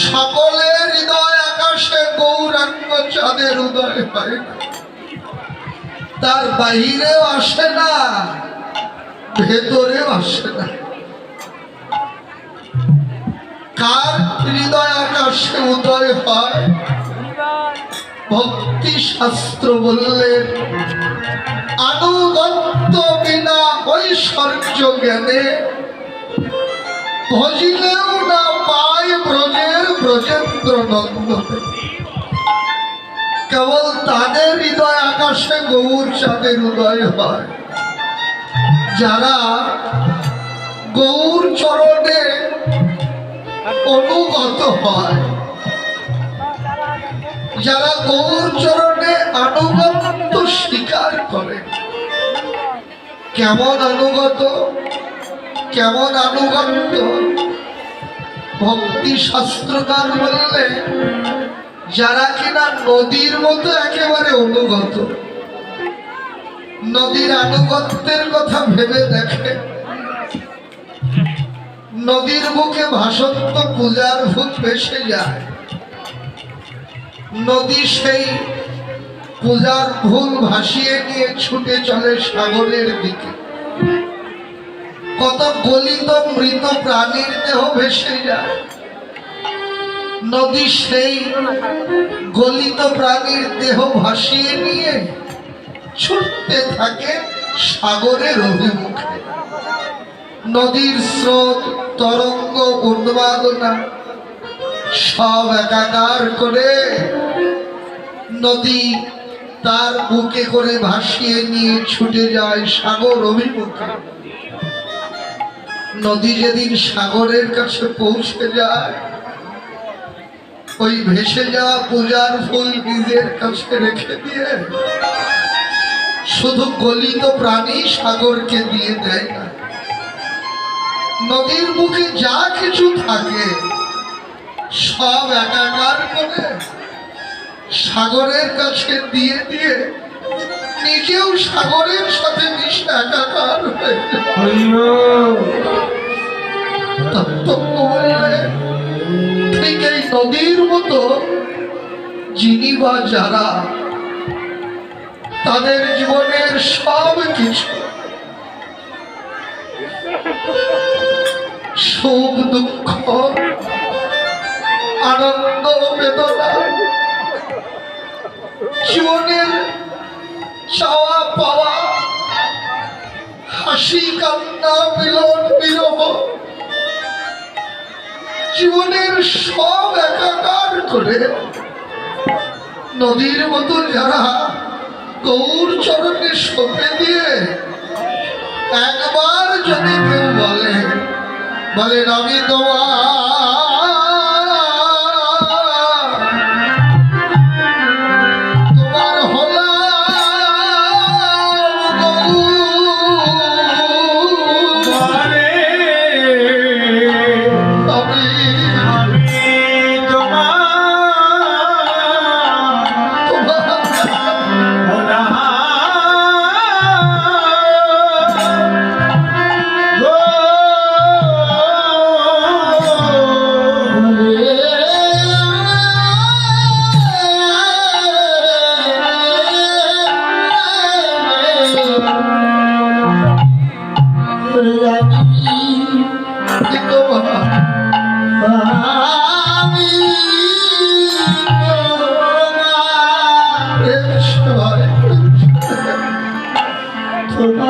সকলের হৃদয় আকাশে গৌরাঙ্গ চাঁদের উদয় হয়। তার বাহিরেও আসে না, ভেতরেও আসে না। কার হৃদয় আকাশে উদয় হয়? ভক্তি শাস্ত্র বললেন আনুগত্য বিনা ঐশ্বর্য জ্ঞানে ভজিলেও কেবল তাদের হৃদয় আকাশে গৌর চাঁদের উদয় হয়। যারা গৌর চরণে অনুগত হয়, যারা গৌর চরণে আনুগত্য স্বীকার করে, কেমন অনুগত, কেমন আনুগত্য ভক্তি শাস্ত্রকার বললে, যারা কিনা নদীর মতো একেবারে অনুগত, নদীর আনুগত্যের কথা ভেবে দেখে, নদীর বুকে ভাসন্ত পূজার ভূত ভেসে যায়। নদী সেই পূজার ভুল ভাসিয়ে নিয়ে ছুটে চলে সাগরের দিকে। কত গলিত মৃত প্রাণীর দেহ ভেসে যায়। নদী সেই গলিত প্রাণীর দেহ ভাসিয়ে নিয়ে ছুটতে থাকে সাগরের অভিমুখে। নদীর স্রোত, তরঙ্গ, উন্মাদনা সব একাকার করে নদী তার বুকে করে ভাসিয়ে নিয়ে ছুটে যায় সাগর অভিমুখে। নদী যেদিন সাগরের কাছে পৌঁছে যায়, ওই ভেসে যাওয়া পূজার ফুল নিজের কাছে রেখে দিয়ে শুধু গলিত প্রাণী সাগরকে দিয়ে দেয় না। নদীর বুকে যা কিছু থাকে, সব একাকার করে সাগরের কাছে দিয়ে দিয়ে নিজেও সাগরের একাকার হয়ে। ঠিক এই নদীর মতো যিনি বা যারা তাদের জীবনের সব কিছু সুখ দুঃখ আনন্দ বেদনা জীবনের চাওয়া হাসি কান্না বিরহ। জীবনের সব একাকার করে নদীর মতো যারা গৌর চরণে সপে দিয়ে একবার যদি কেউ বলে বলেন আমি তোমার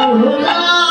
ভোলা